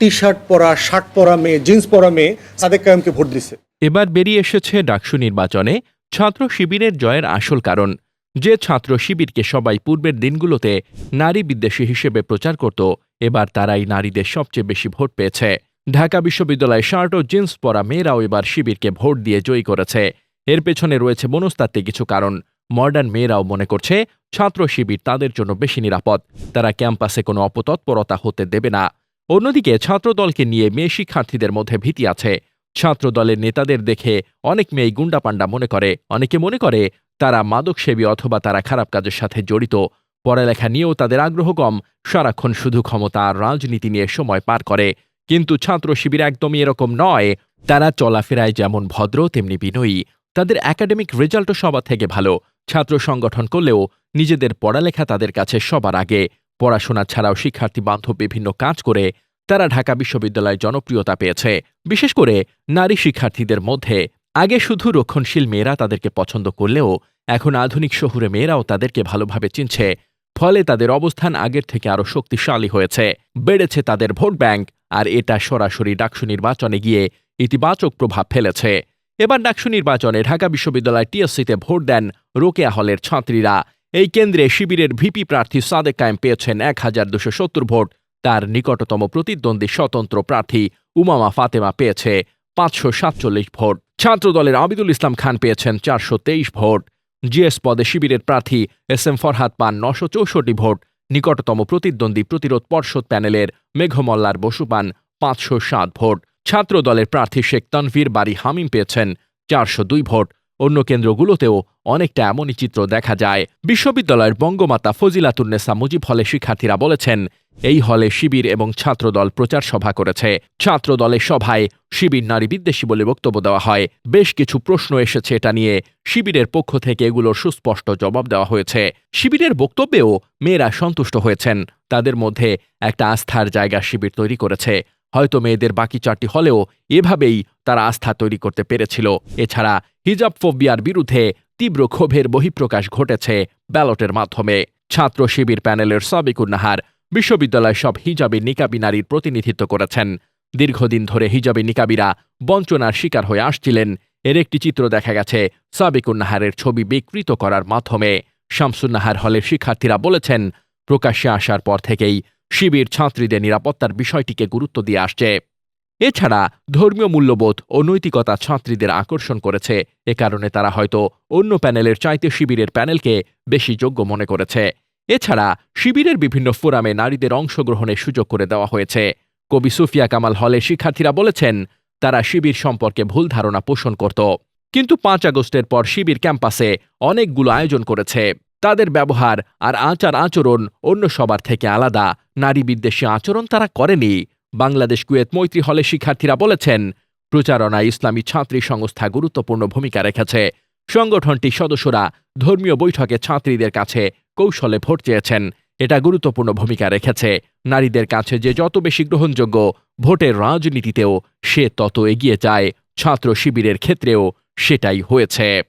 T shirt পরা shirt পরা মেয়ে, জিন্স পরা মেয়ে সাদেক কায়েমকে ভোট দিছে। এবার বেরিয়ে এসেছে ডাকসু নির্বাচনে ছাত্র শিবিরের জয়ের আসল কারণ। যে ছাত্র শিবিরকে সবাই পূর্বের দিনগুলোতে নারী বিদ্বেষী হিসেবে প্রচার করত, এবার তারাই নারীদের সবচেয়ে বেশি ভোট পেয়েছে। ঢাকা বিশ্ববিদ্যালয়ে শার্ট ও জিন্স পরা মেয়েরাও এবার শিবিরকে ভোট দিয়ে জয়ী করেছে। এর পেছনে রয়েছে মনস্তাত্ত্বিক কিছু কারণ। মডার্ন মেয়েরাও মনে করছে, ছাত্র শিবির তাদের জন্য বেশি নিরাপদ। তারা ক্যাম্পাসে কোনো অপতৎপরতা হতে দেবে না। অন্যদিকে ছাত্রদলকে নিয়ে মেয়ে শিক্ষার্থীদের মধ্যে ভীতি আছে। ছাত্রদলের নেতাদের দেখে অনেক মেয়ে গুন্ডাপান্ডা মনে করে। অনেকে মনে করে তারা মাদকসেবী অথবা তারা খারাপ কাজের সাথে জড়িত। পড়ালেখা নিয়েও তাদের আগ্রহ কম। সারাক্ষণ শুধু ক্ষমতা আর রাজনীতি নিয়ে সময় পার করে। কিন্তু ছাত্র শিবির একদমই এরকম নয়। তারা চলাফেরায় যেমন ভদ্র, তেমনি বিনয়ী। তাদের একাডেমিক রেজাল্টও সবার থেকে ভালো। ছাত্র সংগঠন করলেও নিজেদের পড়ালেখা তাদের কাছে সবার আগে। পড়াশোনা ছাড়াও শিক্ষার্থী বান্ধব বিভিন্ন কাজ করে তারা ঢাকা বিশ্ববিদ্যালয়ে জনপ্রিয়তা পেয়েছে। বিশেষ করে নারী শিক্ষার্থীদের মধ্যে আগে শুধু রক্ষণশীল মেয়েরা তাদেরকে পছন্দ করলেও এখন আধুনিক শহুরে মেয়েরাও তাদেরকে ভালোভাবে চিনছে। ফলে তাদের অবস্থান আগের থেকে আরও শক্তিশালী হয়েছে। বেড়েছে তাদের ভোট ব্যাংক আর এটা সরাসরি ডাকসু নির্বাচনে গিয়ে ইতিবাচক প্রভাব ফেলেছে। এবার ডাকসু নির্বাচনে ঢাকা বিশ্ববিদ্যালয় টিএসসিতে ভোট দেন রোকেয়া হলের ছাত্রীরা। এই কেন্দ্রে শিবিরের ভিপি প্রার্থী সাদেক কায়েম পেয়েছেন এক হাজার দুশো সত্তর ভোট। তার নিকটতম প্রতিদ্বন্দ্বী স্বতন্ত্র প্রার্থী উমামা ফাতেমা পেয়েছে পাঁচশো সাতচল্লিশ ভোট। ছাত্রদলের আবিদুল ইসলাম খান পেয়েছেন চারশো তেইশ ভোট। জিএস পদে শিবিরের প্রার্থী এস এম ফরহাদ পান নশো চৌষট্টি ভোট। নিকটতম প্রতিদ্বন্দ্বী প্রতিরোধ পর্ষদ প্যানেলের মেঘমল্লার বসু পান পাঁচশো সাত ভোট। ছাত্রদলের প্রার্থী শেখ তানভীর বাড়ি হামিম পেয়েছেন চারশো দুই ভোট। অন্য কেন্দ্রগুলোতেও অনেকটা এমনই চিত্র দেখা যায়। বিশ্ববিদ্যালয়ের বঙ্গমাতা ফজিলাতুন্নেসা মুজিব হলে শিক্ষার্থীরা বলেছেন, এই হলে শিবির এবং ছাত্রদল প্রচার সভা করেছে। ছাত্রদলের সভায় শিবির নারী বিদ্বেষী বলে বক্তব্য দেওয়া হয়। বেশ কিছু প্রশ্ন এসেছে এটা নিয়ে। শিবিরের পক্ষ থেকে এগুলোর সুস্পষ্ট জবাব দেওয়া হয়েছে। শিবিরের বক্তব্যেও মেয়েরা সন্তুষ্ট হয়েছেন। তাদের মধ্যে একটা আস্থার জায়গা শিবির তৈরি করেছে। হয়তো মেয়েদের বাকি চারটি হলেও এভাবেই তারা আস্থা তৈরি করতে পেরেছিল। এছাড়া হিজাব ফোবিয়ার বিরুদ্ধে তীব্র ক্ষোভের বহিঃপ্রকাশ ঘটেছে ব্যালটের মাধ্যমে। ছাত্র শিবির প্যানেলের সাবিকুর নাহার বিশ্ববিদ্যালয় সব হিজাবি নিকাবি নারীর প্রতিনিধিত্ব করেছেন। দীর্ঘদিন ধরে হিজাবি নিকাবিরা বঞ্চনার শিকার হয়ে আসছিলেন। এর একটি চিত্র দেখা গেছে সাবিকুর নাহারের ছবি বিকৃত করার মাধ্যমে। শামসুন্নাহার হলের শিক্ষার্থীরা বলেছেন, প্রকাশ্যে আসার পর থেকেই শিবির ছাত্রীদের নিরাপত্তার বিষয়টিকে গুরুত্ব দিয়ে আসছে। এছাড়া ধর্মীয় মূল্যবোধ ও নৈতিকতা ছাত্রীদের আকর্ষণ করেছে। এ কারণে তারা হয়তো অন্য প্যানেলের চাইতে শিবিরের প্যানেলকে বেশি যোগ্য মনে করেছে। এছাড়া শিবিরের বিভিন্ন ফোরামে নারীদের অংশগ্রহণের সুযোগ করে দেওয়া হয়েছে। কবি সুফিয়া কামাল হলে শিক্ষার্থীরা বলেছেন, তারা শিবির সম্পর্কে ভুল ধারণা পোষণ করত। কিন্তু পাঁচ আগস্টের পর শিবির ক্যাম্পাসে অনেকগুলো আয়োজন করেছে। তাদের ব্যবহার আর আচার আচরণ অন্য সবার থেকে আলাদা। নারী বিদ্বেষী আচরণ তারা করেনি। বাংলাদেশ কুয়েত মৈত্রী হলে শিক্ষার্থীরা বলেছেন, প্রচারণায় ইসলামী ছাত্রী সংস্থা গুরুত্বপূর্ণ ভূমিকা রেখেছে। সংগঠনটির সদস্যরা ধর্মীয় বৈঠকে ছাত্রীদের কাছে কৌশলে ভোট চেয়েছেন। এটা গুরুত্বপূর্ণ ভূমিকা রেখেছে। নারীদের কাছে যে যত বেশি গ্রহণযোগ্য ভোটের রাজনীতিতেও সে তত এগিয়ে যায়। ছাত্র শিবিরের ক্ষেত্রেও সেটাই হয়েছে।